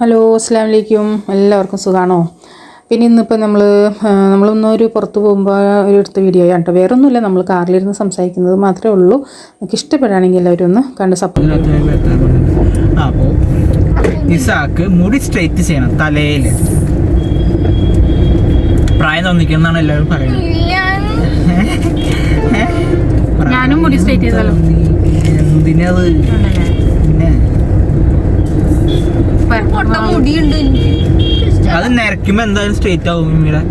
Hello അസ്സാം വലൈക്കും എല്ലാവർക്കും സുഖമാണോ പിന്നെ ഇന്നിപ്പോൾ നമ്മൾ നമ്മളൊന്നൊരു പുറത്ത് പോകുമ്പോൾ ഒരു എടുത്ത വീഡിയോ ആണ് കേട്ടോ. വേറെ ഒന്നുമില്ല നമ്മൾ കാറിലിരുന്ന് സംസാരിക്കുന്നത് മാത്രമേ ഉള്ളൂ. നിങ്ങൾക്ക് ഇഷ്ടപ്പെടുകയാണെങ്കിൽ എല്ലാവരും ഒന്ന് കണ്ട് സപ്പോർട്ട് അപ്പോൾ ഇസാക്ക് മുടി സ്ട്രെയിറ്റ് ചെയ്യണം തലയിൽ പ്രായം തോന്നിക്കുന്നതാണ് എല്ലാവരും പറയുന്നത്. ഞാനും മുടി സ്ട്രെയിറ്റ് ചെയ്തല്ലോ എന്തിനത് പിന്നെ മുടിയുണ്ട്. അത് നരയ്ക്കുമ്പോ എന്തായാലും സ്ട്രേറ്റ് ആവും ഇവിടെ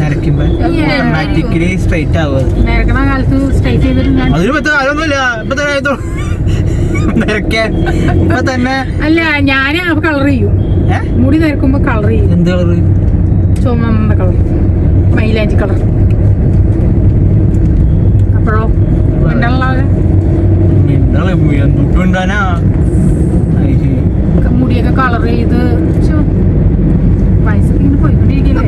നരയ്ക്കുമ്പോ. Yeah. ഓട്ടോമാറ്റിക്കലി സ്ട്രെയിറ്റ് ആവും. നേരക്കണ കാലത്ത് സ്ട്രൈറ്റ് ചെയ്തിട്ട് അതിന് പറ്റും കാര്യമൊന്നുമില്ല. ഇപ്പൊ തന്നെ ആയതോ. ഇപ്പൊ തന്നെ അല്ല ഞാൻ കളർ ചെയ്യും. മുടി നേരക്കുമ്പോൾ കളർ ചെയ്യും. എന്ത് കളർ ചുമന്ന കളർ മൈലാഞ്ചി കളർ അപ്പോഴോ? ഉണ്ടാകാതെ എന്തുണ്ടാനാ മുടിയൊക്കെ കളർ ചെയ്ത് ഇങ്ങനെ പോയിക്കൊണ്ടിരിക്കല്ലേ.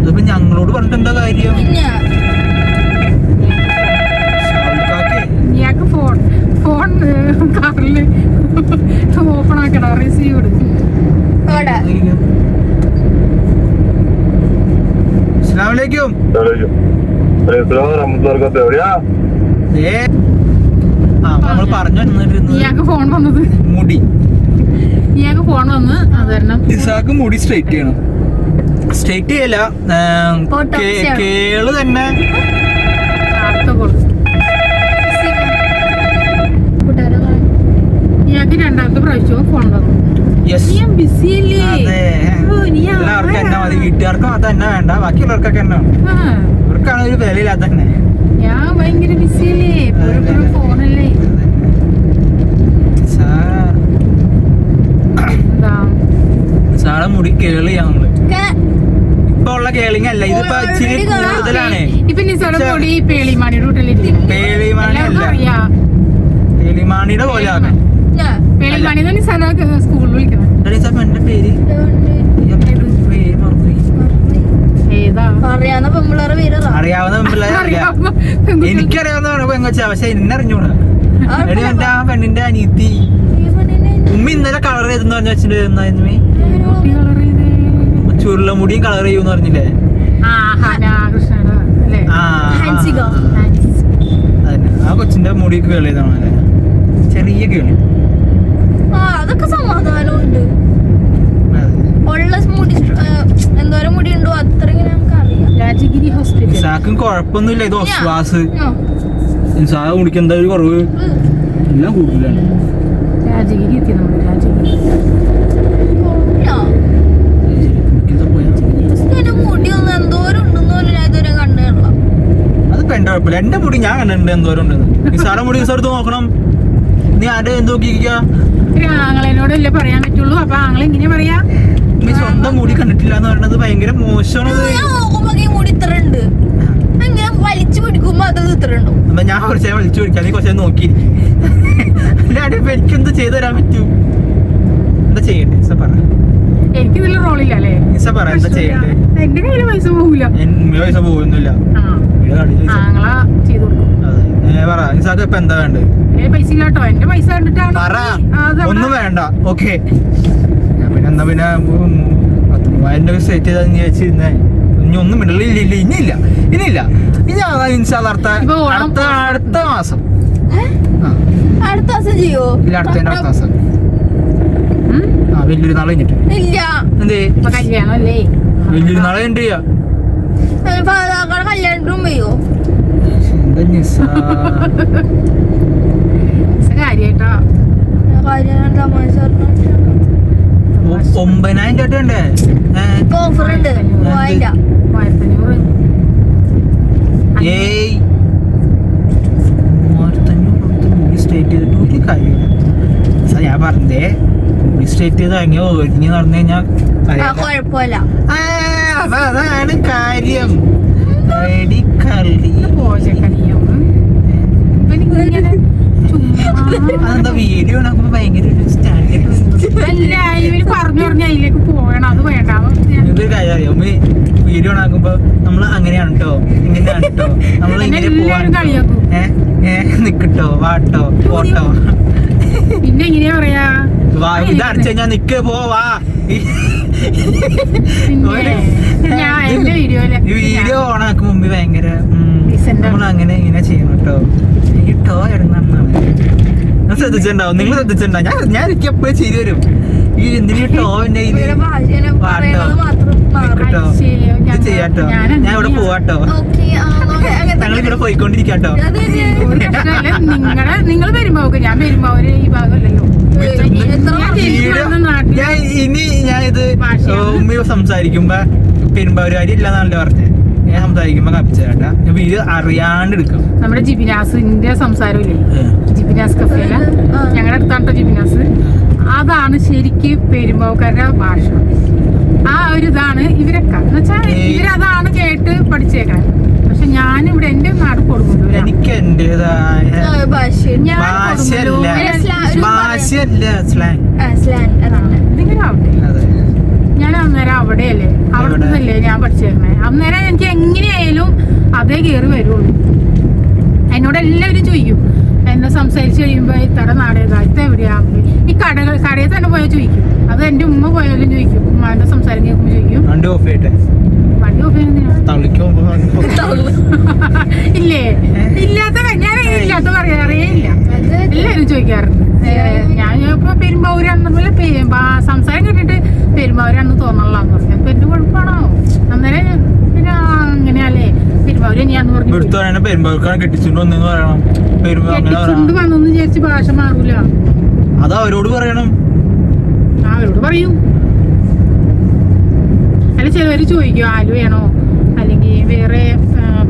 ഇതിപ്പോ ഞങ്ങളോട് പറഞ്ഞിട്ട് എന്താ കാര്യം? ഇയാൾക്ക് ഫോൺ ഫോൺ കാറിൽ ഓപ്പൺ ആക്കണം. റിസീവ്ഡ് അസ്സലാമലൈക്കും റഹ്മത്തുള്ളാഹിക്കത്ത് എവിടെയാ? ഏ? ആ നമ്മൾ പറഞ്ഞു ഇയാൾക്ക് ഫോൺ വന്നത്. മുടി. ഇയാൾക്ക് ഫോൺ വന്ന് അത് കാരണം ഇസാക്ക് മുടി സ്ട്രൈറ്റ് ചെയ്യണം. സ്ട്രൈറ്റ് ചെയ്യല ഏം, Photo കേ- share. കേൾ തന്നെ. ഇയാൾക്ക് രണ്ടാമത്തെ പ്രാവശ്യവും ഫോൺ വന്നു. നീ ബിസി അല്ലേ? എല്ലാവർക്കും എന്നാ മതി? വീട്ടുകാർക്കും അത് തന്നെ വേണ്ട. ബാക്കിയുള്ളവർക്കൊക്കെ എന്നാ ഇവർക്കാണ് ഒരു വിലയില്ലാത്ത തന്നെ ഞാൻ ഭയങ്കര ബിസിയല്ലേ എപ്പോഴും ഫോണല്ലേ? സാറെ മുടി കേൾ ചെയ്യാം നമ്മൾ. ഇപ്പൊ ഉള്ള കേളിങ് അല്ല ഇതിപ്പോ ഇച്ചിരി കൂടുതലാണ്. ഇപ്പൊ നിസ്സാരം മുടി പേളിമാണിയുടെ വീട്ടിലിരിക്കും. പേളിമാണി അല്ല. പേളിമാണിയുടെ പോലെ ആക്കണം പേളിമാണി. തന്നെ സ്കൂളിൽ എന്റെ പേര് ഈ പേര് മറന്നുപോയി. ഏതാ അറിയാവുന്ന പെമ്പിള്ളേരെ പേര് അറിയാവുന്ന പെൺപിള്ളേരെ അറിയാം എനിക്കറിയാവുന്ന പെങ്കൊച്ച പക്ഷെ എന്നെ അറിഞ്ഞൂടാ എടി എന്റെ ആ പെണ്ണിന്റെ അനിയത്തി? ഉമ്മ ഇന്നലെ കളർ ചെയ്തെന്ന് പറഞ്ഞ വെച്ചിട്ടുണ്ടായിരുന്നു ചുരുളമുടിയും കളർ ചെയ്യൂന്ന് പറഞ്ഞില്ലേ? ആ കൊച്ചിന്റെ മുടി കേളി ചെയ്താണ് ചെറിയ കേളി അതൊക്കെ സമാധാനമുണ്ട്. ഉള്ള മുടി എന്തോരം മുടി ഉണ്ടോ അത്ര ഇങ്ങനെ രാജഗിരി ഹോസ്പിറ്റൽ ഇസാക്കും കുഴപ്പമൊന്നുമില്ല. ഇത് ഒസ്വാസ്. ഇസാ മുടിക്ക് എന്താ ഒരു കുറവ്. എല്ലാം കൂടുതലാണ് രാജഗിരി എത്തി നമ്മൾ രാജഗിരി. ഇതുവരെ കണ്ടിട്ടില്ല എന്റെ കുഴപ്പമില്ല. എന്റെ മുടി ഞാൻ കണ്ടിട്ടുണ്ട് എന്തോരം ഉണ്ടെന്ന്. നിസാറെ മുടി നിസാർ നോക്കണം. നീ ആരുടെ എന്ത് നോക്കിയിരിക്ക? ആങ്ങളെന്നോടല്ലേ പറയാൻ പറ്റുള്ളൂ. അപ്പൊ ആങ്ങളെ ഇങ്ങനെ പറയാ? നീ സ്വന്തം മുടി കണ്ടിട്ടില്ല എന്ന് പറയുന്നത് ഭയങ്കര മോശമാണ് വലിച്ചു പിടിക്കുമ്പോ അത് ഇത്ര ഞാൻ കുറച്ച് വിളിക്കാം നീ കുറച്ച് നോക്കി. അല്ലാണ്ട് ഇപ്പൊ എനിക്കെന്ത് ചെയ്തു തരാൻ പറ്റൂ? എന്താ ചെയ്യണ്ടേ? ഇസ പറ. എനിക്ക് ഇതിൽ റോളില്ല അല്ലേ? ഇസ പറ എന്താ ചെയ്യണ്ടേ? എന്റെ കയ്യിൽ പൈസ പോകില്ല എന്റെ പൈസ പോകുന്നില്ല പറ. ഇപ്പൊ എന്താ വേണ്ടത്? പൈസ ഇല്ല എന്റെ പൈസ കണ്ടിട്ടാണ് പറ. ഒന്നും വേണ്ട. ഓക്കെ. എന്താ പിന്നെ പത്ത് മൂവായിരം രൂപ സെറ്റ് ചെയ്താൽ നീ വെച്ചിരുന്നേ. ഇനി ഒന്നും ഇല്ല ഇല്ല ഇല്ല ഇനിയില്ല ഇനിയില്ല ഇനി അതാ ഇൻസാദ് അടുത്ത അടുത്ത അടുത്ത മാസം. അടുത്ത മാസം ചെയ്യോ? ഇല്ല അടുത്ത അടുത്ത മാസം? ആ വലിയൊരു നാളെ കഴിഞ്ഞിട്ട്. ഇല്ല. എന്തേ? കല്യാണം വലിയൊരു നാളെ കഴിഞ്ഞിട്ട് ചെയ്യാം. കല്യാണത്തിനും ചെയ്യോ? കാര്യായിട്ടാ. കാര്യം തമാശ ഒ- ഒമ്പതിനായിരം രൂപ വേണ്ടേ ഏ? ഓഫർ ഉണ്ട്. മൂവായിരത്തഞ്ഞൂറ്. ഏയ്. മൂവായിരത്തഞ്ഞൂറ് കൊടുത്ത് മുടി സ്ട്രേറ്റ് ചെയ്തിട്ട് ഒരു കാര്യമില്ല സാർ ഞാൻ പറഞ്ഞേ മുടി സ്ട്രേറ്റ് ചെയ്ത് അങ്ങനെ ഒരുങ്ങി നടന്നു കഴിഞ്ഞാൽ അതാണ് കാര്യം. റെഡി കളി. ഇവനിങ്ങനെ ചുമ്മാ അതെന്താ വീഡിയോ ഉണ്ടാക്കുമ്പോ ഭയങ്കര ഒരു സ്റ്റാൻഡേർഡ് അല്ല ഇവർ പറഞ്ഞു പറഞ്ഞ അതിലേക്ക് പോകണം. അത് വേണ്ട വീഡിയോ ഉണ്ടാക്കുമ്പോ നമ്മൾ അങ്ങനെയാണ് കേട്ടോ ഇങ്ങനെയാണ് കേട്ടോ നമ്മൾ ഇങ്ങനെ നിക്കട്ടോ വാട്ടോ പോട്ടോ. പിന്നെ എങ്ങനെയാ പറയാ? വാ ഇത് അടിച്ചു കഴിഞ്ഞാ നിക്ക് പോവാ വീഡിയോ ഓണാക്കും മുമ്പ് ഭയങ്കര. നമ്മൾ അങ്ങനെ ഇങ്ങനെ ചെയ്യണം കേട്ടോ ഈ ടോ ഇടുന്നാണ് ഞാൻ ശ്രദ്ധിച്ചിട്ടുണ്ടാവും. നിങ്ങൾ ശ്രദ്ധിച്ചിട്ടുണ്ടാവും. ഞാൻ ഞാൻ എനിക്ക് എപ്പോഴും ചിരി വരും ഈ എന്തിനീ ടോ എന്റെ ഇവരുടെ പാട്ടോ. കേട്ടോ ഇത് ചെയ്യാട്ടോ ഞാൻ ഇവിടെ പോവാട്ടോ ഞങ്ങൾ ഇവിടെ പോയിക്കൊണ്ടിരിക്കാട്ടോ നിങ്ങൾ വരുമ്പോ ഞാൻ വരുമ്പോ ഈ ഭാഗമല്ലല്ലോ. ഞാൻ ഇനി ഞാൻ ഇത്. ഉമ്മ സംസാരിക്കുമ്പോ പെരുമ്പാവൂരുകാരി ഇല്ലാന്നാണല്ലോ പറഞ്ഞത് ഞാൻ സംസാരിക്കുമ്പോ കപ്പിച്ചേട്ടാ അപ്പൊ ഇത് അറിയാണ്ട് എടുക്കും നമ്മുടെ ജിബിനാസിന്റെ സംസാരമില്ലേ? ജിബിനാസ് കഫേല. ഞങ്ങളുടെ അടുത്താണ് ജിബിനാസ്. അതാണ് ശരിക്ക് പെരുമ്പാവക്കാരുടെ ഭാഷ. ആ ഒരു ഇതാണ് ഇവരൊക്കെ. എന്ന് വെച്ചാൽ ഇവരതാണ് കേട്ട് പഠിച്ചേക്കാൻ പക്ഷെ ഞാനിവിടെ എന്റെ നാട് കൊടുക്കുന്നുണ്ട് എനിക്ക് എന്റേതായ ഭാഷ ഞാൻ ഭാഷയല്ല. ഭാഷയല്ല സ്ലാങ്. ആ, അതാണ്. എന്തെങ്കിലും ആവട്ടെ. അതെ. ഞാൻ അന്നേരം അവിടെയല്ലേ? നിന്നല്ലേ ഞാൻ പഠിച്ചേക്കണേ. അന്നേരം എനിക്ക് എങ്ങനെയായാലും അതേ കയറി വരുള്ളൂ. എന്നോട് എല്ലാവരും ചോദിക്കും എന്നെ സംസാരിച്ച് കഴിയുമ്പോൾ ഇത്ര നാടേതാ ഇത് എവിടെയാ? ഈ കടകൾ കടയിൽ തന്നെ പോയാൽ ചോദിക്കും. അത് എന്റെ ഉമ്മ പോയാലും ചോദിക്കും ഉമ്മാന്റെ സംസാരം കേൾക്കുമ്പോൾ ചോദിക്കും. ഇല്ലേ? ഇല്ലാത്ത ഞാൻ ഇല്ലാത്ത പറയാറേ ഇല്ല എല്ലാവരും ചോദിക്കാറുണ്ട്. ഞാൻ ഇപ്പൊ പെരുമ്പാവൂരാണെന്ന് പോലെ പെ- ബാ- സംസാരം കേട്ടിട്ട് പെരുമ്പാവൂരാണെന്ന് തോന്നലാന്ന് പറഞ്ഞു. അപ്പൊ എന്റെ കുഴപ്പമാണോ അന്നേരം പിന്നെ അങ്ങനെയല്ലേ പെരുമ്പാവൂര് തന്നെയാന്ന് പറഞ്ഞു പെരുമ്പാവൂർക്കാണ് കെട്ടിച്ചുകൊണ്ട് വന്നെന്ന് പറയണം. പറയണം. വന്നെന്ന് വിചാരിച്ച് ഭാഷ മാറൂല. അത് അവരോട് പറയണം. അവരോട് പറയൂ. അല്ല ചിലവർ ചോദിക്കും ആലുവയാണോ അല്ലെങ്കിൽ വേറെ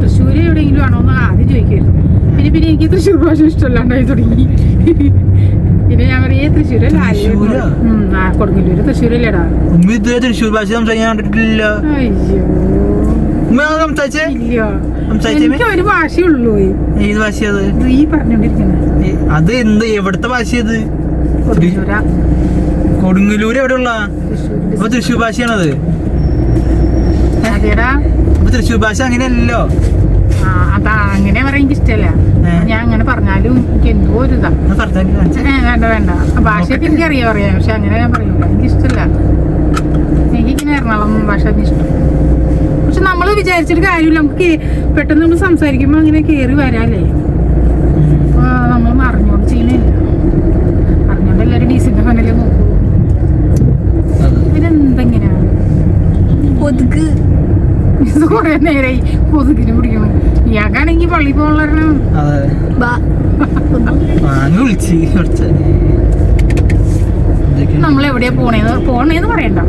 തൃശ്ശൂർ എവിടെയെങ്കിലും ആണോ എന്ന് ആദ്യം ചോദിക്കായിരുന്നു പിന്നെ പിന്നെ എനിക്ക് തൃശ്ശൂർ ഭാഷ ഇഷ്ടമല്ലാണ്ടായി തുടങ്ങി. പിന്നെ ഞാൻ പറയേ തൃശ്ശൂരല്ല തൃശ്ശൂരാ? കൊടുങ്ങല്ലൂര് തൃശ്ശൂരല്ലേടാ. ഉമ്മ ഇതുവരെ തൃശ്ശൂർ ഭാഷ സംസാരിക്കാൻ കണ്ടിട്ടില്ല. എനിക്ക് ഒരു ഭാഷയുള്ളൂ ഏത് ഭാഷ ഈ പറഞ്ഞോണ്ടിരിക്കുന്നത് ഏ, അത് എന്ത് എവിടുത്തെ ഭാഷയത് കൊടുങ്ങല്ലൂർ എവിടെയുള്ള? തൃശ്ശൂർ അപ്പൊ തൃശ്ശൂർ ഭാഷയാണത്. അപ്പൊ തൃശ്ശൂർ ഭാഷ അങ്ങനെയല്ലോ അതാ അങ്ങനെ പറയാൻ എനിക്ക് ഇഷ്ടമല്ല ഏ. ഞാൻ അങ്ങനെ പറഞ്ഞാലും എനിക്ക് എന്തോ ഒരു ഇതാ. വേണ്ട വേണ്ട. ഭാഷയൊക്കെ എനിക്ക് അറിയാം പറയാം പക്ഷെ അങ്ങനെ ഞാൻ പറയൂല. എനിക്ക് ഇഷ്ടമല്ല എനിക്കിങ്ങനെ എറണാകുളം ഭാഷ ഇഷ്ടം. പക്ഷെ നമ്മൾ വിചാരിച്ചിട്ട് കാര്യമില്ല. നമുക്ക് പെട്ടെന്ന് നമ്മൾ സംസാരിക്കുമ്പോൾ അങ്ങനെ കയറി വരാല്ലേ? നമ്മൾ അറിഞ്ഞോണ്ട് ചെയ്യുന്നില്ല. അറിഞ്ഞോണ്ട് എല്ലാവരും ഡീസിന്റെ ഫാനല്ലേ നോക്കൂ. പിന്നെന്തെങ്ങനെയാ കൊതുക്. ഇത് കുറെ നേരമായി കൊതുകിന് പിടിക്കുന്നു ഇയാൾക്കാണെങ്കിൽ പള്ളി ഇതൊക്കെ നമ്മൾ എവിടെയാ പോണേന്ന് പോണേന്ന് പറയണ്ട.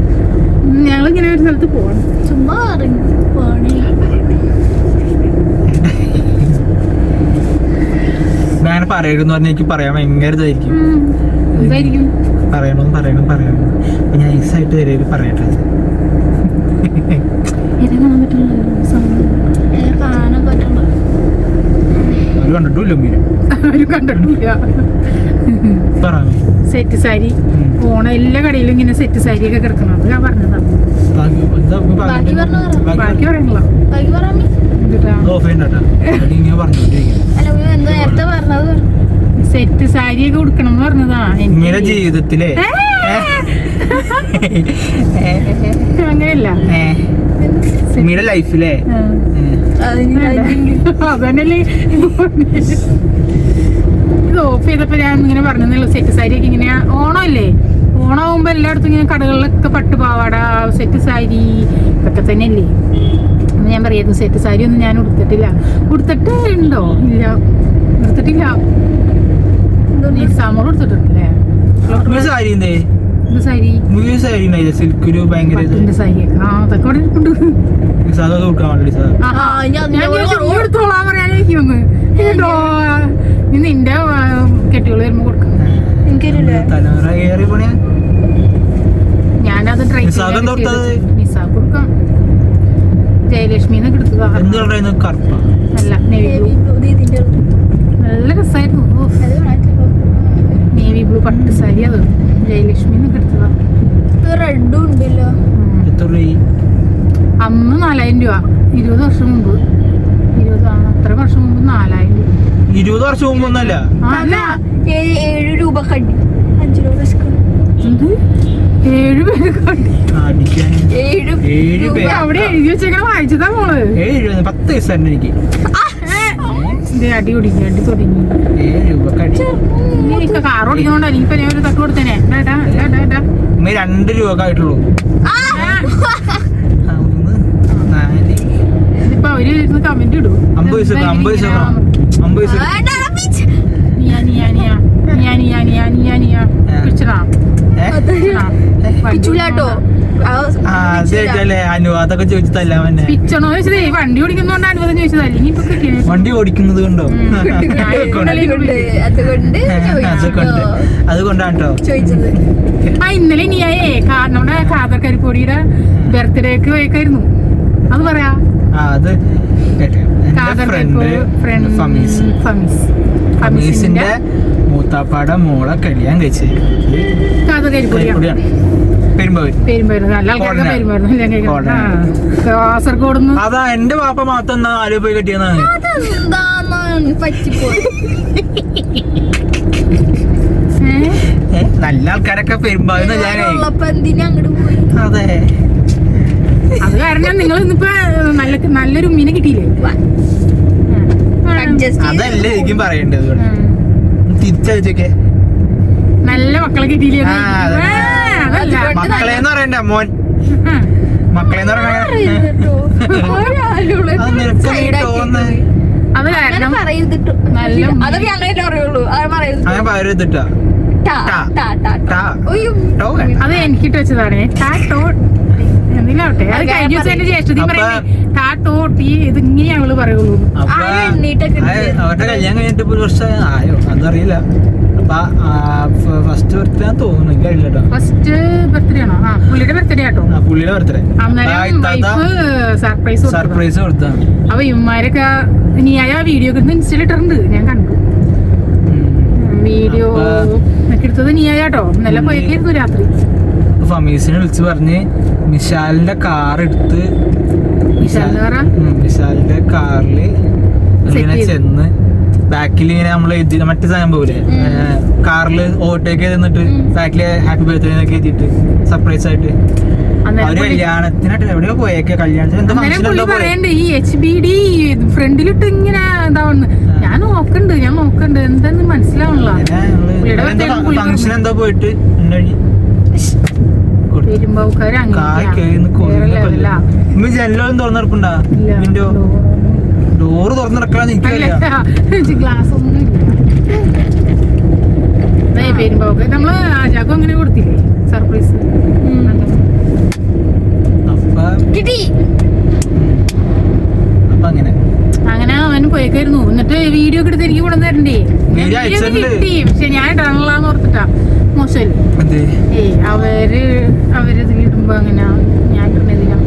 ഞങ്ങൾ ഇങ്ങനെ ഒരു സ്ഥലത്ത് പോകണം ചുമ്മാ ഞാൻ പറയരുതെന്ന് പറഞ്ഞാൽ എനിക്ക് പറയാൻ ഭയങ്കര ഇതായിരിക്കും. പറയണം പറയണം. പറയണം ഞാൻ ഐസായിട്ട് വരെ പറയട്ടെ. സെറ്റ് സാരി. പോണ എല്ലാ കടയിലും ഇങ്ങനെ സെറ്റ് സാരി ഒക്കെ കിടക്കുന്നത് ഞാൻ പറഞ്ഞതാ. ബാക്കി സെറ്റ് സാരിയൊക്കെ കൊടുക്കണം എന്ന് പറഞ്ഞതാ ഇങ്ങനെ ജീവിതത്തിലെ അങ്ങനെയല്ല. സിമിയുടെ ലൈഫിലേ അതന്നല്ലേ ഇത് ഓഫ് ചെയ്തപ്പോ ഞാൻ ഇങ്ങനെ പറഞ്ഞല്ലോ സെറ്റ് സാരി ഒക്കെ ഇങ്ങനെ ഓണമല്ലേ? ഓണമാകുമ്പോ എല്ലായിടത്തും ഇങ്ങനെ കടകളിലൊക്കെ പട്ടുപാവാട സെറ്റ് സാരി ഇതൊക്കെ തന്നെയല്ലേ? അന്ന് ഞാൻ പറയായിരുന്നു സെറ്റ് സാരി ഒന്നും ഞാൻ ഉടുത്തിട്ടില്ല. ഉടുത്തിട്ട് ഉണ്ടോ? ഇല്ല. ഉടുത്തിട്ടില്ല. നിസാമോട് ഉടുത്തിട്ടുണ്ടല്ലേ സാരി എന്തേ സാരി. ഭയങ്കര നിന്റെ ആ, കെട്ടികൾ വരുമ്പോ കൊടുക്കാം. എനിക്കൊരില്ലേ തലമുറ ഏറി പണിയാ ഞാനത് ട്രൈ കൊടുക്കാം. ജയലക്ഷ്മിന്ന് അല്ല നല്ല രസമായിരുന്നു നേവി ബ്ലൂ പട്ട് സാരി അത് ജയലക്ഷ്മി എന്നൊക്കെ എടുത്തതാണ് അന്ന് നാലായിരം രൂപ. ഇരുപത് വർഷം മുമ്പ്. ഇരുപത് അത്ര വർഷം മുമ്പ് നാലായിരം രൂപ. ഇരുപത് വർഷം മുമ്പ് ഒന്നല്ല. ഏഴ് രൂപ കണ്ടി. അഞ്ചു രൂപ ഏഴ് പേര് അവിടെ എഴുതി വെച്ചാ വായിച്ചതാ മോൾ. ഏഴ് പത്ത് വയസ്സായിരുന്നു എനിക്ക്. ആ അടി ഒടിഞ്ഞു അടി തൊടിഞ്ഞു. എനിക്ക് രണ്ട് രൂപ ആയിട്ടുള്ളൂ പിച്ചൂലാട്ടോ. അനുവാദമൊക്കെ ചോദിച്ചതല്ല പിച്ചണോ ചോദിച്ചതേ? വണ്ടി ഓടിക്കുന്നോണ്ട് അനുവദം ചോദിച്ചതാ. അല്ലെങ്കിൽ ഇപ്പൊ കിട്ടിയത് വണ്ടി ഓടിക്കുന്നത് കൊണ്ടോ? അതുകൊണ്ട് അതുകൊണ്ട് അതുകൊണ്ട്. അതുകൊണ്ടാണ് കേട്ടോ ചോദിച്ചത്. ആ ഇന്നലെ നിയായേ കാ- നമ്മുടെ കാതർ കരിപ്പൊടിയുടെ ബർത്ത്ഡേക്ക് പോയിക്കായിരുന്നു. അത് പറയാ. ആ അത് കേട്ടോ. Friend friend Famees. ഫമീസ്. ഫമീസിന്റെ മുത്താപ്പാട മോളെ കല്യാണം കഴിച്ച്. കാസർഗോഡ് അതാ എന്റെ പാപ്പ മാത്രം എന്നാ ആലോ പോയി കെട്ടിയെന്നാണ് നല്ല ആൾക്കാരൊക്കെ പെരുമ്പാവുന്ന അതെ. അത് കാരണം നിങ്ങൾ ഇന്നിപ്പോ നല്ല നല്ലൊരു മീനെ കിട്ടിയില്ലേ? അതല്ലേ എനിക്കും പറയേണ്ടത് തിരിച്ചയച്ചൊക്കെ. നല്ല മക്കളെ കിട്ടിയില്ലേ? മക്കളെ എന്ന് പറയണ്ട മോൻ. മക്കളെ എന്ന് പറഞ്ഞ അത് അത് എനിക്കിട്ട് വെച്ചതാണ്. ടാ ടോ. അത് അത് കഴിഞ്ഞ ദിവസം എന്റെ ജ്യേഷ്ഠതി അപ്പൊ- പറയുന്നേ ടീ ഇത് ഇങ്ങനെ ഞങ്ങൾ പറയുള്ളൂ. അപ്പൊ ആരും എണ്ണീട്ടൊക്കെ ഉണ്ട്. അത് അവരുടെ കല്യാണം കഴിഞ്ഞിട്ട് ഒരു വർഷം ആയോ? അതറിയില്ല. അപ്പൊ ഫസ്റ്റ് ബർത്ത്ഡേ തോന്നുന്നു. കഴിഞ്ഞിട്ടോ ഫസ്റ്റ് ബർത്ത്ഡേ ആണോ? പുള്ളിയുടെ ബർത്ത്ഡേ ആട്ടോ. പുള്ളിയുടെ ബർത്ത്ഡേ സർപ്രൈസ് സർപ്രൈസ് കൊടുത്താണ് അപ്പൊ ഇവന്മാരൊക്കെ നീ ആ വീഡിയോ ഒക്കെ ഇൻസ്റ്റയിൽ ഇട്ടിട്ടുണ്ട്. ഞാൻ കണ്ടു. വീഡിയോ ഒക്കെ എടുത്തത് നീ ആയാട്ടോ നല്ല. പോയേക്കായിരുന്നു രാത്രി. ഫമീസിനെ വിളിച്ച് പറഞ്ഞ് മിഷാലിന്റെ കാർ എടുത്ത് വിശാലിന്റെ കാറിൽ ഇങ്ങനെ ചെന്ന് ബാക്കിൽ ഇങ്ങനെ നമ്മൾ എഴുതി മറ്റേ സാധനം പോലെ കാറിൽ ഓവർടേക്ക് ചെയ്ത് നിന്നിട്ട് ബാക്കിൽ ഹാപ്പി ബർത്ത്ഡേ എന്നൊക്കെ എഴുതിയിട്ട് സർപ്രൈസ് ആയിട്ട്. അന്നേരം അവർ പുള്ളി- കല്യാണത്തിനായിട്ട് എവിടെയോ പോയേക്കെ. കല്യാണത്തിന് എന്താ ഫംഗ്ഷൻ ഈ എച്ച് ബി ഡി ഫ്രണ്ടിലിട്ട് ഇങ്ങനെ ഇതാവുന്നു ഞാൻ നോക്കണ്ട് ഞാൻ നോക്കണ്ട്. എന്താന്ന് മനസ്സിലാവണല്ലോ. ഫംഗ്ഷൻ എന്താ പോയിട്ട്. പെരുമ്പാവക്കാര് ഇമ്മ ജനലും തുറന്നെടുക്കണ്ടാ വിൻഡോ ഡോറ് എനിക്കറിയാം ഗ്ലാസ് ഒന്നും ഇല്ല. പെരുമ്പാവക്ക നമ്മൾ ആജാക്കും അങ്ങനെ കൊടുത്തില്ലേ? സർപ്രൈസ് കിട്ടി. അപ്പൊ അങ്ങനെ. അങ്ങനെ അവൻ പോയേക്കായിരുന്നു. എന്നിട്ട് വീഡിയോ ഒക്കെ എടുത്ത് എനിക്ക് കൊണ്ടുവന്നിട്ടുണ്ടേ. കിട്ടി. പക്ഷെ ഞാൻ ഇടണല്ലാന്ന് ഓർത്തിട്ടാ. മോശമല്ലേ? അവർ അവരിത് ഇടുമ്പോ അങ്ങനെ ഞാൻ ഇടുന്നതിനാ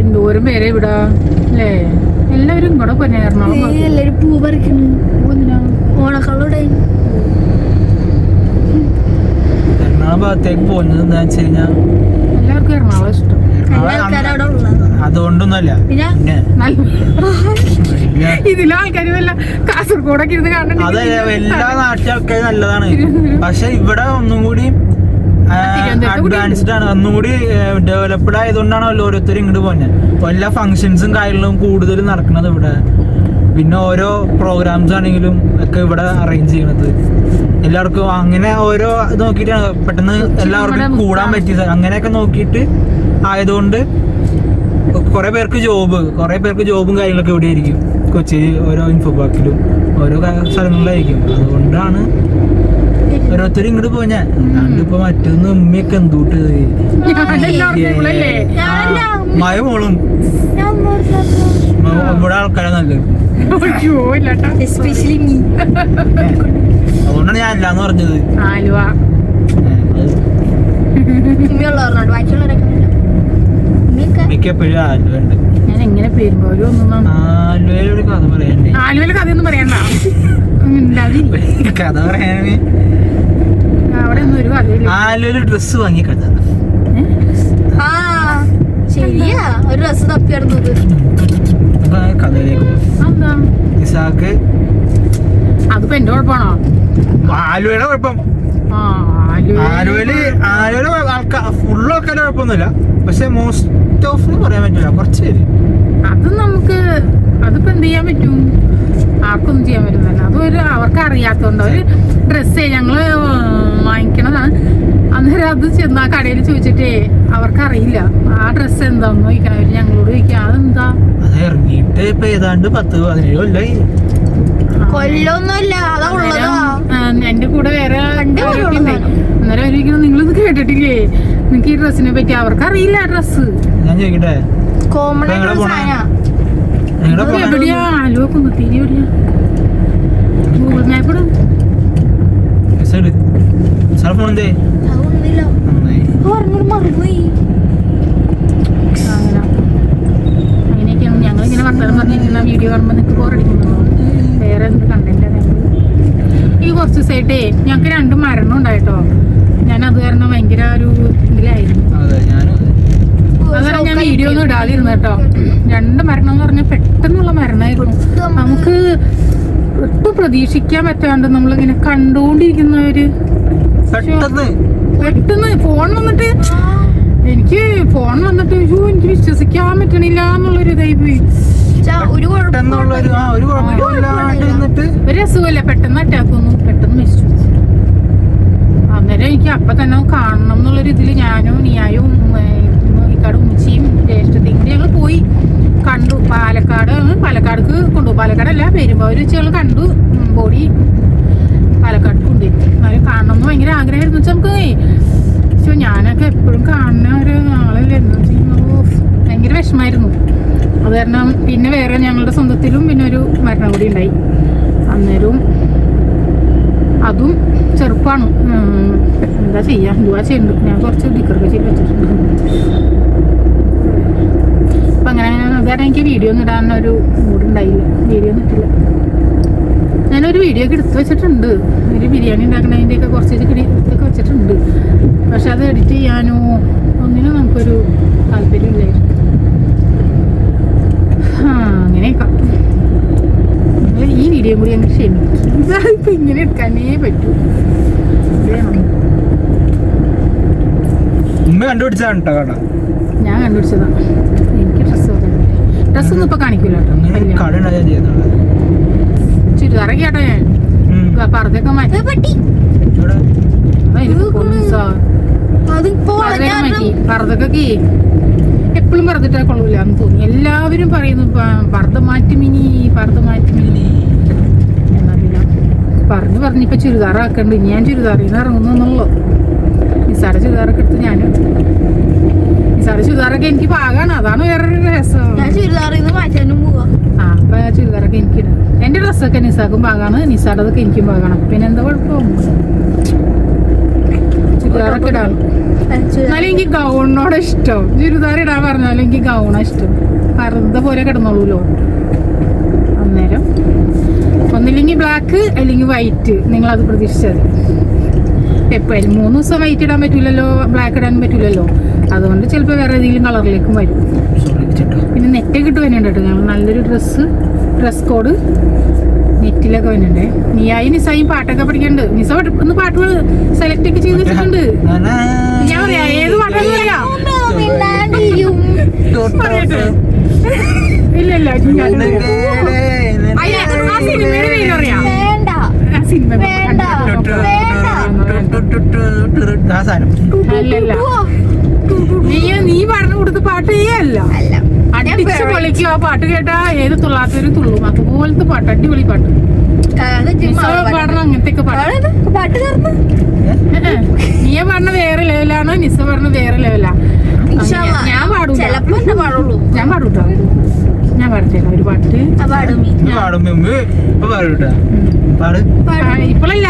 എന്തോരം പേരെ ഇവിടെ അല്ലേ? എല്ലാവരും കൂടെ പിന്നെ എറണാകുളം എല്ലാരും പൂ പറിക്കുന്നു. ഓണക്കളുടെ എറണാകുളം ഭാഗത്തേക്ക് പോകുന്നത് എന്താ വെച്ച് കഴിഞ്ഞാൽ എല്ലാവർക്കും എറണാകുളം ഇഷ്ടം. അതുകൊണ്ടൊന്നുമല്ല. ഇതിലെ ആൾക്കാരും വല്ല കാസർഗോഡൊക്കെ ഇരുന്ന് അതല്ല എല്ലാ നാട്ടിലൊക്കെ നാട്ടിലെ നല്ലതാണ്. പക്ഷെ ഇവിടെ ഒന്നും കൂടി അഡ്വാൻസ്ഡ് ആണ്. ഒന്നും കൂടി ഡെവലപ്ഡ് ആയതുകൊണ്ടാണ് ഓരോരുത്തരും ഇങ്ങോട്ട് പോകുന്നത് എല്ലാ ഫങ്ഷൻസും കാര്യങ്ങളും കൂടുതൽ നടക്കുന്നത് ഇവിടെ. പിന്നെ ഓരോ പ്രോഗ്രാംസ് ആണെങ്കിലും ഒക്കെ ഇവിടെ അറേഞ്ച് ചെയ്യണത്. എല്ലാവർക്കും അങ്ങനെ ഓരോ ഇത് നോക്കിയിട്ടാണ്. പെട്ടെന്ന് എല്ലാവർക്കും കൂടാൻ പറ്റിയത്. അങ്ങനെയൊക്കെ നോക്കിയിട്ട് ആയതുകൊണ്ട് കുറെ പേർക്ക് ജോബ് കുറെ പേർക്ക് ജോബും കാര്യങ്ങളൊക്കെ ഇവിടെ ആയിരിക്കും. കൊച്ചി ഓരോ ഇൻഫോ പാർക്കിലും ഓരോ സ്ഥലങ്ങളിലായിരിക്കും. അതുകൊണ്ടാണ് ഓരോരുത്തരും ഇങ്ങോട്ട് പോയി ഞാൻ അല്ലാണ്ട് ഇപ്പൊ മറ്റൊന്ന് ഉമ്മയൊക്കെ എന്തൂട്ട്? മഴ മോളും ഇവിടെ ആൾക്കാരെ നല്ലത്. മീ അതുകൊണ്ടാണ് ഞാൻ അല്ലാന്ന് പറഞ്ഞത്. ആലുവ. ഉമ്മയുള്ളവരോട് ബാക്കിയുള്ളവരൊക്കെ ഉമ്മയ്ക്ക് ആലുവയുണ്ട്. ഞാൻ എങ്ങനെ പേരുമ്പോലും ഒന്നും ആലുവയിൽ ഒരു കഥ പറയണ്ടേ? ആലുവയിലെ കഥയൊന്നും പറയണ്ട. കഥ പറയാന്? അവിടെ ഒന്നും ഒരു കഥയില്ല. ആലുവയിൽ ഡ്രസ്സ് വാങ്ങിയ കഥ ശരിയാ. ഒരു ഡ്രസ് തപ്പി കിടന്നത് അപ്പൊ കഥയിലേക്ക് ഇസാക്ക് അതിപ്പോ എന്റെ കുഴപ്പമാണോ? ആലുവയുടെ കുഴപ്പം. ആ ആലുവ ആലുവയിൽ ആൾക്കാർ ഫുൾ ആൾക്കാരുടെ കുഴപ്പമൊന്നുമില്ല. പക്ഷെ മോസ്റ്റ് ഓഫ് പറയാൻ പറ്റില്ല. കുറച്ച് പേര്. അത് നമുക്ക് അതിപ്പോ എന്ത് ചെയ്യാൻ പറ്റും? ആർക്കൊന്നും ചെയ്യാൻ പറ്റുന്നില്ല അത് ഒരു അവർക്ക് അറിയാത്തതുകൊണ്ട് ഒരു ഡ്രസ്സേ ഞങ്ങൾ വാങ്ങിക്കണതാണ്. അന്നേരം അത് ചെന്ന് ആ കടയിൽ ചോദിച്ചിട്ടേ അവർക്ക് അറിയില്ല ആ ഡ്രസ്സ് എന്താന്ന് ചോദിക്കണവര് ഞങ്ങളോട് ചോദിക്കാം. അതെന്താ? അത് ഇറങ്ങിയിട്ട് ഇപ്പൊ ഏതാണ്ട് പത്ത് പതിനേഴ് കൊല്ലായി. കൊല്ലൊന്നുമില്ല അതാ ഉള്ളതാ. എന്റെ കൂടെ വേറെ. അന്നേരം അവരിക്കണം നിങ്ങളിത് കേട്ടിട്ടില്ലേ? നിങ്ങൾക്ക് ഈ ഡ്രസ്സിനെ പറ്റി അവർക്ക് അറിയില്ല ഡ്രസ് കോമൺ എവിടെയാ? ആലുവ കുന്നത്തേരി എവിടെയാ? ഗൂഗിൾ മാപ്പ് ഇടും മെസ്സേജ് സാർ ഫോൺ എന്തേ അതൊന്നുമില്ല നന്നായി പറഞ്ഞൊരു മറന്നുപോയി അങ്ങനെ അങ്ങനെയൊക്കെയാണ് ഞങ്ങൾ ഇങ്ങനെ വർത്തമാനം പറഞ്ഞിരിക്കുന്ന വീഡിയോ കാണുമ്പോൾ നിങ്ങൾക്ക് ബോറടിക്കുന്നു വേറെ എന്ത് കണ്ടന്റ് ഈ കുറച്ച് ഞങ്ങക്ക് ഞങ്ങൾക്ക് രണ്ട് മരണം ഉണ്ടായിട്ടോ. ഞാൻ അത് കാരണം ഭയങ്കര ഒരു ഇതിലായിരുന്നു. ഞാൻ വീഡിയോ ഒന്നും ഇടാതിരുന്നു കേട്ടോ. രണ്ട് മരണം എന്ന് പറഞ്ഞാൽ പെട്ടെന്നുള്ള മരണമായിരുന്നു നമുക്ക് ഒട്ടും പ്രതീക്ഷിക്കാൻ പറ്റാണ്ട് നമ്മളിങ്ങനെ കണ്ടുകൊണ്ടിരിക്കുന്ന ഒരു പെട്ടെന്ന് ഫോൺ വന്നിട്ട് എനിക്ക് ഫോൺ വന്നിട്ട് എനിക്ക് വിശ്വസിക്കാൻ പറ്റണില്ല എന്നുള്ളൊരു ഇതായി പോയി. ചാ, ഒരു ഒരു രസമല്ല പെട്ടെന്ന് അറ്റാക്ക് വന്നു പെട്ടെന്ന് മരിച്ചു അന്നേരം എനിക്ക് അപ്പൊ തന്നെ കാണണം എന്നുള്ളൊരു ഇതിൽ ഞാനും നീയായും ഇക്കാട് ഉമ്മച്ചിയും ജ്യേഷ്ഠത്തെയും ഞങ്ങൾ പോയി കണ്ടു. പാലക്കാട് പാലക്കാടക്ക് കൊണ്ടുപോകും പാലക്കാടല്ല പെരുമ്പാവൂർ വെച്ച് ഞങ്ങൾ കണ്ടു. ബോഡി പാലക്കാട് കൊണ്ടുപോയി അവരെ കാണണം എന്ന് ഭയങ്കര ആഗ്രഹമായിരുന്നു. വെച്ചാൽ നമുക്ക് പക്ഷെ ഞാനൊക്കെ എപ്പോഴും കാണുന്ന ഒരു ആളല്ലേ? എന്താ ചെയ്യുന്നത്? ഭയങ്കര വിഷമായിരുന്നു അത് കാരണം പിന്നെ വേറെ ഞങ്ങളുടെ സ്വന്തത്തിലും പിന്നെ ഒരു മരണം കൂടി ഉണ്ടായി. അന്നേരവും അതും ചെറുപ്പമാണ് എന്താ ചെയ്യാ? എന്തുവാ ചെയ്യുന്നുണ്ട് ഞാൻ കുറച്ച് ഡിക്കറൊക്കെ ചെയ്ത് വെച്ചിട്ടുണ്ട്. അപ്പം അങ്ങനെ അതാണ് എനിക്ക് വീഡിയോ ഒന്നും ഇടാൻ ഒരു മൂടുണ്ടായില്ല വീഡിയോ ഒന്നും ഇട്ടില്ല. ഞാനൊരു വീഡിയോ ഒക്കെ എടുത്ത് വെച്ചിട്ടുണ്ട്. ഒരു ബിരിയാണി ഉണ്ടാക്കണതിന്റെയൊക്കെ കുറച്ച് എടുത്തൊക്കെ വെച്ചിട്ടുണ്ട്. പക്ഷെ അത് എഡിറ്റ് ചെയ്യാനോ ഒന്നിനും നമുക്കൊരു താല്പര്യമില്ലായിരുന്നു ആ അങ്ങനെയൊക്കെ. നിങ്ങൾ ഈ വീഡിയോ കൂടി അങ്ങ് ക്ഷമിക്കും ഇതായിപ്പോൾ ഇങ്ങനെ എടുക്കാനേ പറ്റൂ. കണ്ടുപിടിച്ചാണ് കേട്ടോ ഞാൻ കണ്ടുപിടിച്ചതാണ് എനിക്ക് ഡ്രസ്സ് ഡ്രസ്സ് ഒന്നും ഇപ്പൊ കാണിക്കൂല ചുരിദാറൊക്കെ കേട്ടോ ഞാൻ. പറഞ്ഞൊക്കെ മാറ്റി. അതിപ്പോ പറതൊക്കെ എപ്പോഴും പറഞ്ഞിട്ടാ കൊള്ളൂല എന്ന് തോന്നി. എല്ലാവരും പറയുന്നു ഭർത്ത പർദ്ദ മാറ്റി മിനി പർദ്ദ മാറ്റി മിനി എന്നാ പിന്നെ പറഞ്ഞു പറഞ്ഞിപ്പോ ചുരിദാറാക്കണ്ട് ഞാൻ ചുരിദാറിൽ നിന്ന് ഇറങ്ങുന്നു എന്നുള്ളൂ. നിസാര ചുരിദാറൊക്കെ എടുത്ത് ഞാൻ നിസാര ചുരിദാറൊക്കെ എനിക്ക് പാകാണ്. അതാണ് വേറൊരു രസം. ചുരിദാറിൽ നിന്ന് മാറ്റാനും പോവാ. ആ അപ്പൊ ചുരിദാറൊക്കെ എനിക്കിടാം. എന്റെ ഡ്രസ്സൊക്കെ നിസാക്കും പാകാണ്. നിസാറതൊക്കെ എനിക്കും പാകാണ്. പിന്നെ എന്താ കുഴപ്പം? ചുരിദാറൊക്കെ എന്നാലും എനിക്ക് ഗൗണിനോട് ഇഷ്ടം. ചുരിദാർ ഇടാൻ പറഞ്ഞാലും എനിക്ക് ഗൗണാ ഇഷ്ടം. അറുത പോലെ കിടന്നോളൂലോ? അന്നേരം. ഒന്നില്ലെങ്കിൽ ബ്ലാക്ക് അല്ലെങ്കിൽ വൈറ്റ് നിങ്ങൾ അത് പ്രതീക്ഷിച്ചത് എപ്പോഴും മൂന്ന് ദിവസം വൈറ്റ് ഇടാൻ പറ്റില്ലല്ലോ ബ്ലാക്ക് ഇടാൻ പറ്റില്ലല്ലോ അതുകൊണ്ട് ചിലപ്പോൾ വേറെ ഏതെങ്കിലും കളറിലേക്കും വരും. പിന്നെ നെറ്റൊക്കെ ഇട്ട് വരുന്നുണ്ട് കേട്ടോ. ഞങ്ങൾ നല്ലൊരു ഡ്രസ്സ് ഡ്രസ് കോഡ് നെറ്റിലൊക്കെ വരുന്നുണ്ട് നീയായി നിസായും പാട്ടൊക്കെ പഠിക്കണ്ട്. നിസ ഒന്ന് പാട്ടുകൾ സെലക്ട് ഒക്കെ ചെയ്ത് വെച്ചിട്ടുണ്ട്. ഞാൻ പറയാ ഏത് പാട്ടാന്ന് പറയാ? ഇല്ല ഇല്ല ആ സിനിമയുടെ പേര് പറയാം. വേണ്ട. ആ സിനിമ നീ നീ പറഞ്ഞു കൊടുത്ത പാട്ട് അല്ല. അടിച്ച് പൊളിക്കും ആ പാട്ട് കേട്ടാ ഏത് തുള്ളാത്തൊരു തുള്ളും. അതുപോലത്തെ പാട്ട് അടിപൊളി പാട്ട്. പാടണം അങ്ങനത്തെ ഒക്കെ പാട്ട് നീയ പറഞ്ഞ വേറെ ലെവലാണ് നിസ പറഞ്ഞ വേറെ ലെവലാ? ഞാൻ പാടും ഞാൻ പാടൂട്ടോ. ഞാൻ പാടത്തില്ല ഒരു പാട്ട്. ഇപ്പോഴല്ല.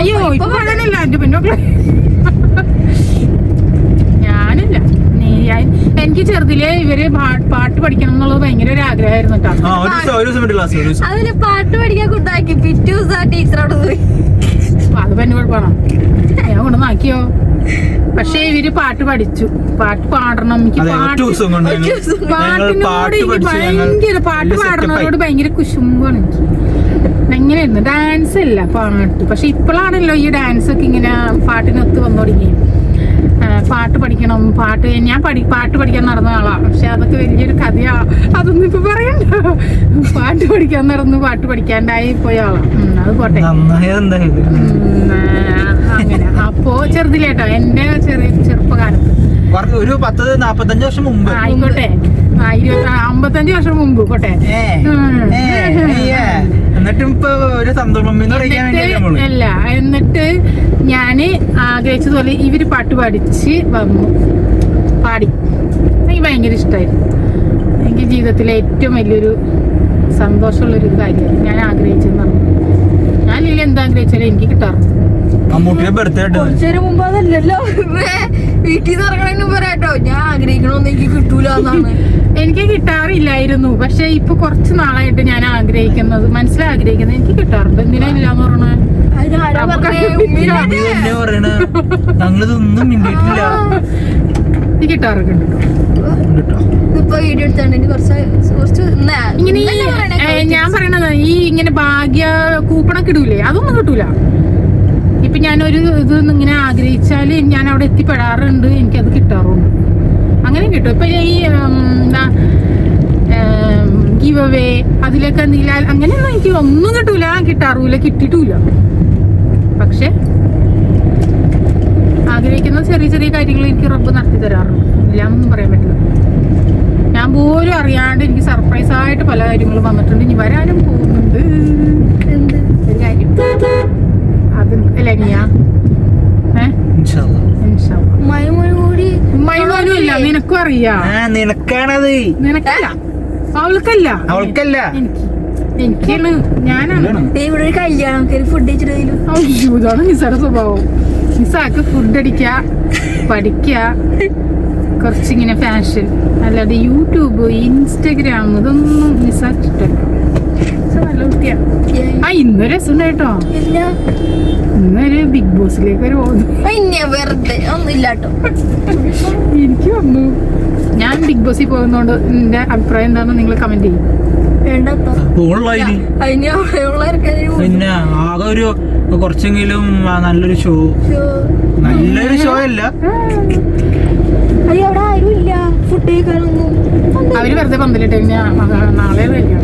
അയ്യോ ഇപ്പൊ പാടാനില്ല എന്റെ പിന്നോക്കളെ ഞാനില്ല നീ ഞാൻ- എനിക്ക് ചെറുതിലേ ഇവർ പാട്ട് പഠിക്കണം എന്നുള്ളത് ഭയങ്കര ഒരു ആഗ്രഹമായിരുന്നു ഒരു ദിവസം ഒരു ദിവസം ക്ലാസ് അതിന് പാട്ട് പഠിക്കാൻ കൊണ്ടാക്കി പിറ്റേ ദിവസം ആ ടീച്ചറോട് പോയി. അപ്പൊ അത് പിന്നെ കുഴപ്പമാണോ ഞാൻ കൊണ്ടുവന്നാക്കിയോ പക്ഷെ പക്ഷേ ഇവർ പാട്ട് പഠിച്ചു. പാട്ട് പാടണം. എനിക്ക് പാട്ടിനോട് ഭയങ്കര പാട്ട്. പാടുന്നതോട് ഭയങ്കര കുശുമ്പാണ് എനിക്ക്. എങ്ങനെയായിരുന്നു ഡാൻസ് അല്ല പാട്ട്. പക്ഷെ ഇപ്പോഴാണല്ലോ ഈ ഡാൻസ് ഒക്കെ ഇങ്ങനെ പാട്ടിനൊത്ത് വന്നു തുടങ്ങി ആ, പാട്ട് പഠിക്കണം. പാട്ട് ഞാൻ പഠി പാട്ട് പഠിക്കാൻ നടന്ന ആളാണ് പക്ഷെ അതൊക്കെ വലിയൊരു കഥയാ. അതൊന്നും ഇപ്പൊ പറയണ്ട. പാട്ട് പഠിക്കാൻ നടന്നു പാട്ട് പഠിക്കാണ്ടായി പോയ ആളാണ് അത് പോട്ടെ. അങ്ങനെ. അപ്പോ ചെറുതിലേട്ടോ. എന്റെ ചെറിയ ചെറുപ്പകാലത്ത്. ഒരു പത്ത് നാപ്പത്തഞ്ച് വർഷം മുമ്പ്. ആയിക്കോട്ടെ. ഇരുപത്തി അമ്പത്തഞ്ച് വർഷം മുമ്പ്. കോട്ടെ. എന്നിട്ടും ഇപ്പൊ ഒരു സന്തോഷം അല്ല എന്നിട്ട് ഞാൻ ആഗ്രഹിച്ചതുപോലെ ഇവർ പാട്ട് പഠിച്ച് വന്നു. പാടി. എനിക്ക് ഭയങ്കര ഇഷ്ടമായിരുന്നു എനിക്ക് ജീവിതത്തിലെ ഏറ്റവും വലിയൊരു സന്തോഷമുള്ളൊരു കാര്യം ഞാൻ ആഗ്രഹിച്ചെന്ന് പറഞ്ഞു. ഞാൻ ഇല്ല എന്താ ആഗ്രഹിച്ചാലും എനിക്ക് കിട്ടാറുണ്ട് മമ്മൂട്ടിയുടെ ബർത്ത്ഡേ കുറച്ചേരം മുമ്പ് അതല്ലല്ലോ വീട്ടിൽ നിന്ന് ഇറങ്ങണതിന് പറയാട്ടോ ഞാൻ ആഗ്രഹിക്കണമെന്ന് എനിക്ക് കിട്ടൂല എന്നാണ് എനിക്ക് കിട്ടാറില്ലായിരുന്നു. പക്ഷെ ഇപ്പൊ കുറച്ച് നാളായിട്ട് ഞാൻ ആഗ്രഹിക്കുന്നത് മനസ്സിലാ ആഗ്രഹിക്കുന്നത്. എനിക്ക് കിട്ടാറുണ്ട്. എന്തിനാ ഇല്ലാന്ന് പറഞ്ഞേ? ഞങ്ങളിതൊന്നും മിണ്ടിയിട്ടില്ല. എനിക്ക് കിട്ടാറൊക്കെ ഉണ്ട്. ഇങ്ങനെ ഞാൻ പറയണത് ഈ ഇങ്ങനെ ഭാഗ്യ കൂപ്പണൊക്കെ ഇടൂലേ? അതൊന്നും കിട്ടൂല. ഇപ്പൊ ഞാനൊരു ഇത് ഇങ്ങനെ ആഗ്രഹിച്ചാൽ ഞാൻ അവിടെ എത്തിപ്പെടാറുണ്ട് എനിക്കത് കിട്ടാറുണ്ട്. അങ്ങനെ കിട്ടും. ഇപ്പൊ ഈ എന്താ ഗീവ് അവേ അതിലൊക്കെ എന്തെങ്കിലും അങ്ങനെയൊന്നും എനിക്ക് ഒന്നും കിട്ടൂല കിട്ടാറൂല കിട്ടിയിട്ടുമില്ല പക്ഷെ ആഗ്രഹിക്കുന്ന ചെറിയ ചെറിയ കാര്യങ്ങൾ എനിക്ക് റബ്ബ് നടത്തി തരാറുണ്ട്. ഇല്ലാന്നൊന്നും പറയാൻ പറ്റില്ല. ഞാൻ പോലും അറിയാണ്ട് എനിക്ക് സർപ്രൈസ് ആയിട്ട് പല കാര്യങ്ങളും വന്നിട്ടുണ്ട്. ഇനി വരാനും പോകുന്നുണ്ട് എന്ത് ഒരു കാര്യം അത് അല്ലേ നീയാ ഏ ഇൻഷാല്ലാ. ഇൻഷാ അല്ലാ. മയമൊരു കൂടി ഉമ്മയും മോനും ഇല്ല നിനക്കും അറിയാം. ആ നിനക്കാണത്. നിനക്കല്ല. അവൾക്കല്ല. അവൾക്കല്ല. എനിക്ക്. എനിക്കാണ് ഞാനാണ്. ഇവിടെ ഒരു കല്യാണം. ഫുഡ് അയ്യോ ഇതാണ് നിസ്സാര സ്വഭാവം. നിസാക്ക് ഫുഡ് അടിക്ക പഠിക്ക കുറച്ചിങ്ങനെ ഫാഷൻ അല്ലാതെ യൂട്യൂബ് ഇൻസ്റ്റഗ്രാം ഇതൊന്നും നിസാക്കിട്ടല്ലോ നല്ല കുട്ടിയാ ആ ഇന്ന് രസമുണ്ടായിട്ടോ ഇല്ല. ഇന്നൊരു ബിഗ് ബോസിലേക്ക് ഒരു വെറുതെ ഒന്നും ഇല്ലാട്ടോ എനിക്ക് വന്നു. ഞാൻ ബിഗ് ബോസിൽ പോകുന്നതുകൊണ്ട് എന്റെ അഭിപ്രായം എന്താണെന്ന് നിങ്ങൾ കമന്റ് ചെയ്യും. പിന്നെ ആകെ ഒരു കുറച്ചെങ്കിലും നല്ലൊരു ഷോ. നല്ലൊരു ഷോ അല്ല. അയ്യോ ആരും ഇല്ല ഫുഡ് കഴിക്കാനൊന്നും. അവർ വെറുതെ പന്തലിട്ട് നാളെ കഴിക്കാം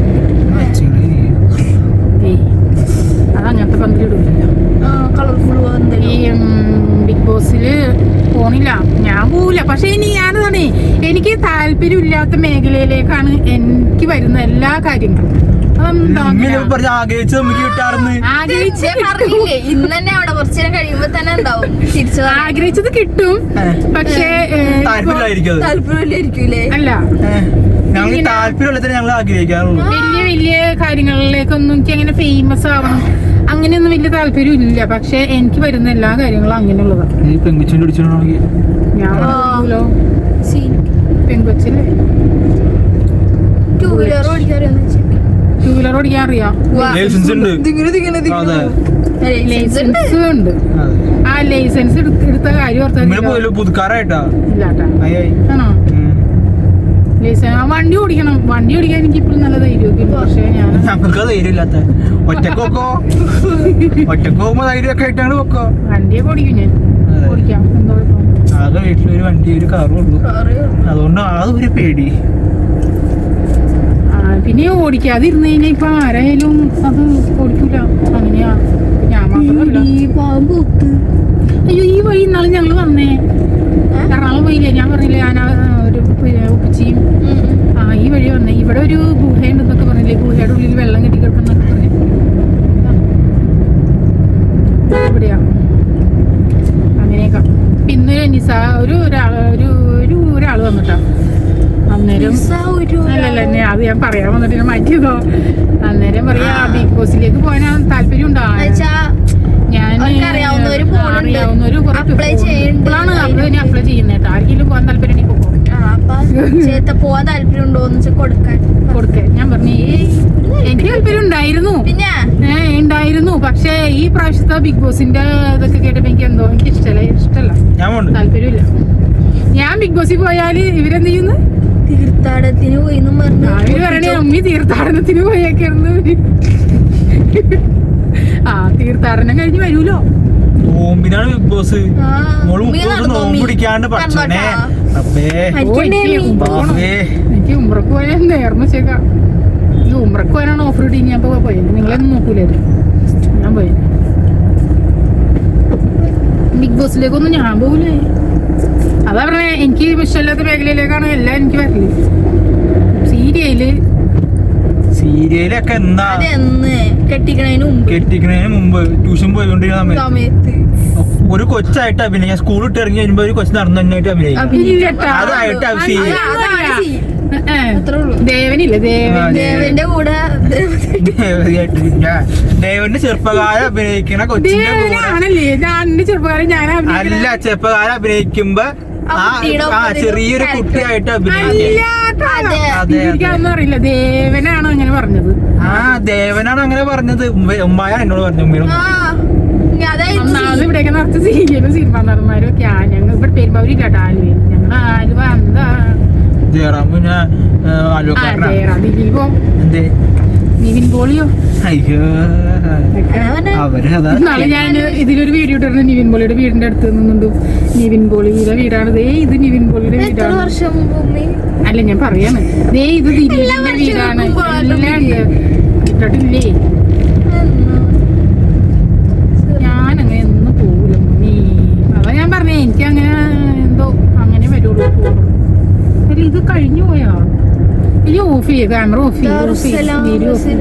പന്തലിടില്ല ആ കളർഫുൾ ഈ ബിഗ് ബോസിൽ പോണില്ല. ഞാൻ പോവില്ല പക്ഷെ ഇനി ഞാനതാണ് എനിക്ക് താല്പര്യമില്ലാത്ത മേഖലയിലേക്കാണ് എനിക്ക് വരുന്ന എല്ലാ കാര്യങ്ങളും. ഞാൻ ആഗ്രഹിച്ചത് കിട്ടും. പക്ഷേ അല്ല. ഞങ്ങൾ ഇങ്ങനെ- താല്പര്യമുള്ള തന്നെ ഞങ്ങൾ ആഗ്രഹിക്കാറുള്ളൂ. വലിയ വലിയ കാര്യങ്ങളിലേക്കൊന്നും എനിക്ക് അങ്ങനെ ഫേമസ് ആവണം. അങ്ങനെയൊന്നും വലിയ താല്പര്യം ഇല്ല പക്ഷെ എനിക്ക് വരുന്ന എല്ലാ കാര്യങ്ങളും അങ്ങനെയുള്ളതാണ് ഞാൻ പെൺകൊച്ചില്ലേ ടൂ വീലർ വെച്ചാൽ ടൂ വീലർ ഓടിക്കാൻ അറിയാം ലൈസൻസ് ഉണ്ട്. ആ ലൈസൻസ് എടുത്ത കാര്യം ഓർത്താ പുതുക്കാറായിട്ടാ. ഇല്ലാട്ടാ. ആണോ? വണ്ടി ഓടിക്കണം. വണ്ടി ഓടിക്കാൻ എനിക്ക് ഇപ്പോഴും നല്ല ധൈര്യമൊക്കെ പക്ഷേ ഞാൻ ഞങ്ങൾക്ക് ധൈര്യമില്ലാത്ത. ഒറ്റക്കൊക്കോ ഒറ്റയ്ക്ക് പോകുമ്പോ ധൈര്യമൊക്കെ ആയിട്ടാണ് വെക്കോ? വണ്ടിയൊക്കെ ഓടിക്കും ഞാൻ. അതെ. ഓടിക്കാം. ആകെ വീട്ടിലൊരു വണ്ടി ഒരു കാറും ഉള്ളൂ. അതുകൊണ്ട് ആ ഒരു പേടി. പിന്നെ ഓടിക്കാതിരുന്ന് കഴിഞ്ഞാൽ ഇപ്പൊ ആരായാലും അത് ഓടിക്കൂല. അങ്ങനെയാ. ഞാൻ മാത്രമല്ല. അയ്യോ ഈ വഴി ഇന്നാളും ഞങ്ങൾ വന്നേ. എറണാകുളം പോയില്ലേ ഞാൻ പറഞ്ഞില്ലേ ഞാൻ ആ, ഒരു പി- ഉപ്പച്ചിയും ആ ഈ വഴി വന്നേ. ഇവിടെ ഒരു ഗുഹയുണ്ടെന്നൊക്കെ പറഞ്ഞില്ലേ? ഗുഹയുടെ ഉള്ളിൽ വെള്ളം കെട്ടി കിടക്കുന്നൊക്കെ പറഞ്ഞു. ഇവിടെയാ അങ്ങനെയൊക്കെ. പിന്നെ നിസ ഒരു ഒരാൾ ഒരു ഒരു ഒരാൾ വന്നിട്ടാ. അന്നേരം അല്ലല്ല എന്നെ അത് ഞാൻ പറയാൻ വന്നിട്ട് മാറ്റിയതോ? അന്നേരം പറയാ ബിഗ് ബോസിലേക്ക് പോകാൻ താല്പര്യം ഉണ്ടോ. ഞാൻ അറിയാവുന്ന. ഇപ്പോഴാണ് അപ്ലൈ ചെയ്യുന്നത് ആർക്കെങ്കിലും പോകാൻ താല്പര്യം അപ്പൊ ചേത്ത പോവാൻ താല്പര്യം ഉണ്ടോ എന്ന് വെച്ചാൽ കൊടുക്കാൻ. കൊടുക്കേ. ഞാൻ പറഞ്ഞു ഈ എനിക്ക് താല്പര്യം ഉണ്ടായിരുന്നു. പിന്നെ? ഏ ഉണ്ടായിരുന്നു. പക്ഷേ ഈ പ്രാവശ്യത്തെ ബിഗ് ബോസിന്റെ ഇതൊക്കെ കേട്ടപ്പോ എനിക്ക് എന്തോ എനിക്ക് ഇഷ്ടമല്ല ഇഷ്ടമല്ല താല്പര്യമില്ല. ഞാൻ ബിഗ് ബോസിൽ പോയാൽ ഇവരെന്ത് ചെയ്യുന്നു? തീർത്ഥാടനത്തിന് പോയി അവർ പറയണേ അമ്മി തീർത്ഥാടനത്തിന് പോയേക്കായിരുന്നു. ആ തീർത്ഥാടനം കഴിഞ്ഞ് വരൂലോ നോമ്പിനാണ് ബിഗ് ബോസ് മോൾ മുപ്പത് നോമ്പ് പിടിക്കാണ്ട് പഠിച്ചോനെ. അപ്പേ എനിക്ക് ഉമ്രക്ക് പോയാൽ നേർന്ന് വെച്ചേക്കാം? ഈ ഉമ്രക്ക് പോയാലാണ് ഓഫർ ഇട്ട് ഞാൻ പോയി. പോയത് നിങ്ങളൊന്നും നോക്കൂലായിരുന്നു ഞാൻ പോയി. ബിഗ് ബോസിലേക്കൊന്നും ഞാൻ പോകൂലേ അതാ പറഞ്ഞേ എനിക്ക് മിഷല്ലാത്ത മേഖലയിലേക്കാണ് എല്ലാം എനിക്ക് വരൽ. സീരിയൽ സീരിയലൊക്കെ എന്താ അതെന്ന് കെട്ടിക്കണതിന് മുമ്പ്. കെട്ടിക്കുന്നതിന് മുമ്പ്. ട്യൂഷൻ പോയിക്കൊണ്ടിരുന്ന സമയത്ത്. ഒരു കൊച്ചായിട്ട് അഭിനയിക്കാം സ്കൂൾ ഇട്ട് ഇറങ്ങി വരുമ്പോ ഒരു കൊച്ചു നടന്നു തന്നെയായിട്ട് അഭിനയിക്കാം അതായിട്ട് ദേവനില്ലേ ദേവന്റെ കൂടെ ദേവന്റെ ചെറുപ്പകാലം അഭിനയിക്കണ കൊച്ചിന്റെ കൂടെ. അല്ല ചെറുപ്പകാലം അഭിനയിക്കുമ്പോ ആ ചെറിയൊരു കുട്ടിയായിട്ട് അഭിനയിക്കാം. അറിയില്ല. ദേവനാണ് അങ്ങനെ പറഞ്ഞത്? ആ ദേവനാണ് അങ്ങനെ പറഞ്ഞത്. ഉമ്മ- ഉമ്മായ എന്നോട് പറഞ്ഞു ഉമ്മയോട്. ഒന്നാമത് ഇവിടെയൊക്കെ നിറച്ച് സീരിയലും സിനിമ നടന്മാരും ഒക്കെ ആ ഞങ്ങൾ ഇവിടെ പെരുമ്പാവൂരി കേട്ടോ ആലുവയിൽ. ഞങ്ങൾ ആലുവ എന്താ? ജയറാം പിന്നെ നിവിൻ പോളിയോ? ഇതിലൊരു വീഡിയോ ഇട്ടിരുന്നു. നിവിൻ പോളിയുടെ വീടിന്റെ അടുത്ത് നിന്നുണ്ട്. നിവിൻ പോളിയുടെ വീടാണ്. ദേ ഇത് നിവിൻ പോളിയുടെ വീടാണ്? അല്ല ഞാൻ പറയാണ്. ദേ ഇത് വീടാണ്. ഇട്ടിട്ടില്ലേ എന്ന്. ഞാനങ്ങനെ ഒന്നും പോകില്ല നീ അതാ ഞാൻ പറഞ്ഞേ എനിക്ക് അങ്ങനെ എന്തോ അങ്ങനെ വരുള്ളൂ പോകുള്ളൂ അല്ല ഇത് കഴിഞ്ഞു പോയോ? ഇനി ഓഫ് ചെയ്യ ക്യാമറ ഓഫ് ചെയ്യ